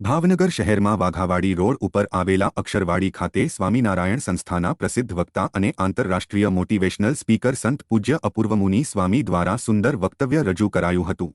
ભાવનગર શહેરમાં વાઘાવાડી રોડ ઉપર આવેલા અક્ષરવાડી ખાતે સ્વામિનારાયણ સંસ્થાના પ્રસિદ્ધ વક્તા અને આંતરરાષ્ટ્રીય મોટિવેશનલ સ્પીકર સંત પૂજ્ય અપૂર્વમુનિ સ્વામી દ્વારા સુંદર વક્તવ્ય રજૂ કરાયું હતું.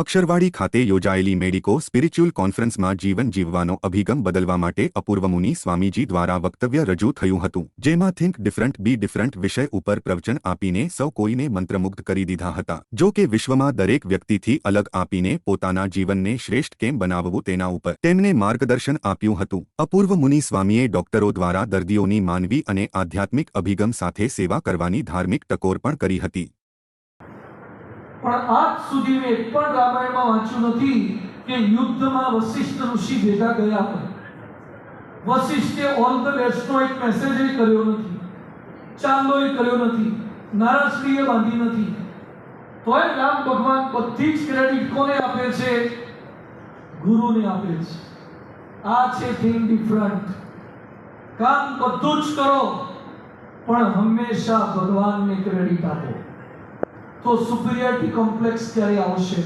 અક્ષરવાડી ખાતે યોજાયેલી મેડિકો સ્પિરિચ્યુઅલ કોન્ફરન્સમાં જીવન જીવવાનો અભિગમ બદલવા માટે અપૂર્વમુનિ સ્વામીજી દ્વારા વક્તવ્ય રજૂ થયું હતું. જેમાં થિંક ડિફરન્ટ બી ડિફરન્ટ વિષય ઉપર પ્રવચન આપીને સૌ કોઈને મંત્રમુગ્ધ કરી દીધા હતા. જો કે વિશ્વમાં દરેક વ્યક્તિથી અલગ આપીને પોતાના જીવનને શ્રેષ્ઠ કેમ બનાવવું તેના ઉપર તેમને માર્ગદર્શન આપ્યું હતું. અપૂર્વ મુનિ સ્વામીએ ડોક્ટરો દ્વારા દર્દીઓની માનવી અને આધ્યાત્મિક અભિગમ સાથે સેવા કરવાની ધાર્મિક ટકોર પણ કરી હતી. પણ આજ સુધી મેં એક પણ રામાયણમાં વાંચ્યું નથી કે યુદ્ધમાં વશિષ્ઠ ઋષિ ભેગા ગયા હોય. વશિષ્ઠે ઓલ ધ બેસ્ટનો એક મેસેજ કર્યો નથી. ચાંદોય કર્યો નથી. નારાશ્રીએ બાંધી નથી. તોય રામ ભગવાન બધી જ ક્રેડિટ કોને આપે છે? ગુરુને આપે છે. આ છે થિંગ ડિફરન્ટ કામ બધું જ કરો, પણ હંમેશા ભગવાનને ક્રેડિટ આપો. તો સુપિરિયરિટી કોમ્પ્લેક્સ ક્યારે આવશે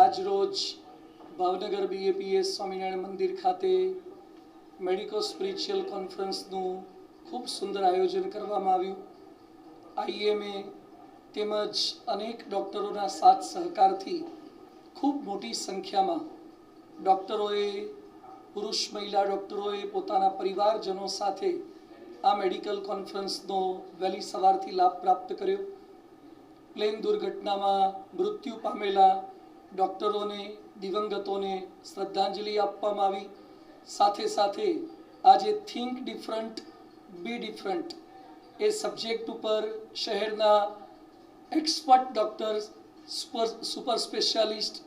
આજ રોજ ભાવનગર બીએપીએસ સ્વામિનારાયણ મંદિર ખાતે મેડિકો સ્પિરિચ્યુઅલ કોન્ફરન્સનું ખૂબ સુંદર આયોજન કરવામાં આવ્યું. આઈએમએ તેમજ અનેક ડૉક્ટરોના સાથ સહકારથી ખૂબ મોટી સંખ્યામાં ડૉક્ટરોએ, પુરુષ મહિલા ડૉક્ટરોએ પોતાના પરિવારજનો સાથે આ મેડિકલ કોન્ફરન્સનો વહેલી સવારથી લાભ પ્રાપ્ત કર્યો. પ્લેન દુર્ઘટનામાં મૃત્યુ પામેલા ડૉક્ટરોને, દિવંગતોને શ્રદ્ધાંજલિ આપવામાં આવી. સાથે સાથે આજે થિંક ડિફરન્ટ બી ડિફરન્ટ એ સબ્જેક્ટ ઉપર શહેરના એક્સપર્ટ ડૉક્ટર સુપર સ્પેશિયાલિસ્ટ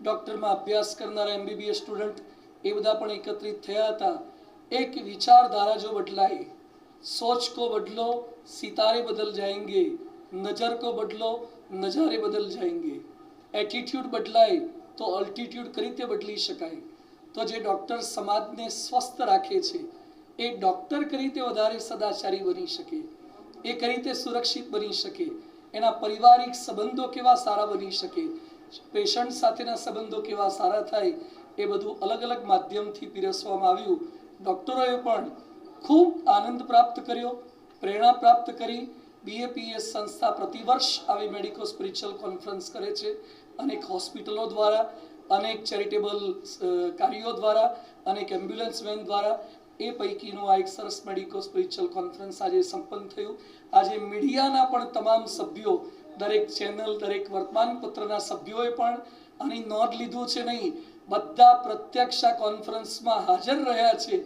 ડૉક્ટરમાં અભ્યાસ કરનારા એમબીબીએસ સ્ટુડન્ટ એ બધા પણ એકત્રિત થયા હતા. એક વિચારધારા જો બદલાય, સોચ કો બદલો, સિતારે બદલ જાયંગે. नज़र को बदलो नज़ारे बदल जाएंगे એટીટ્યુડ બદલાય તો અલ્ટિટ્યુડ કઈ રીતે બદલી શકાય તો જે ડૉક્ટર સમાજને સ્વસ્થ રાખે છે એ ડૉક્ટર કઈ રીતે વધારે સદાચારી બની શકે એ કઈ રીતે સુરક્ષિત બની શકે એના પારિવારિક સંબંધો કેવા સારા બની શકે પેશન્ટ સાથેના સંબંધો કેવા સારા થાય એ બધું અલગ અલગ માધ્યમથી પીરસવામાં આવ્યું ડૉક્ટરોએ પણ ખૂબ આનંદ પ્રાપ્ત કર્યો પ્રેરણા પ્રાપ્ત કરી બીએપીએસ સંસ્થા પ્રતિવર્ષ આવી મેડિકો સ્પિરિચ્યુઅલ કોન્ફરન્સ કરે છે અનેક હોસ્પિટલો દ્વારા અનેક ચેરિટેબલ કાર્યો દ્વારા અનેક એમ્બ્યુલન્સ વેન દ્વારા એ પૈકીનું આ એક સરસ મેડિકો સ્પિરિચ્યુઅલ કોન્ફરન્સ આજે સંપન્ન થયું. આજે મીડિયાના પણ તમામ સભ્યો, દરેક ચેનલ, દરેક વર્તમાનપત્રના સભ્યોએ પણ આની નોંધ લીધું છે નહીં, બધા પ્રત્યક્ષ આ કોન્ફરન્સમાં હાજર રહ્યા છે.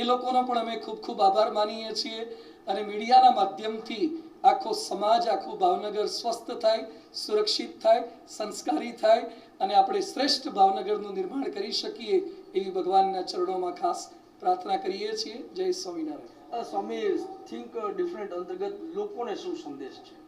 એ લોકોનો પણ અમે ખૂબ ખૂબ આભાર માનીએ છીએ અને મીડિયાના માધ્યમથી આખો સમાજ, આખું ભાવનગર સ્વસ્થ થાય, સુરક્ષિત થાય, સંસ્કારી થાય અને આપણે શ્રેષ્ઠ ભાવનગરનું નિર્માણ કરી શકીએ એવી ભગવાનના ચરણોમાં ખાસ પ્રાર્થના કરીએ છીએ. જય સ્વામિનારાયણ. સ્વામી થિંક ડિફરન્ટ અંતર્ગત લોકોને શું સંદેશ છે?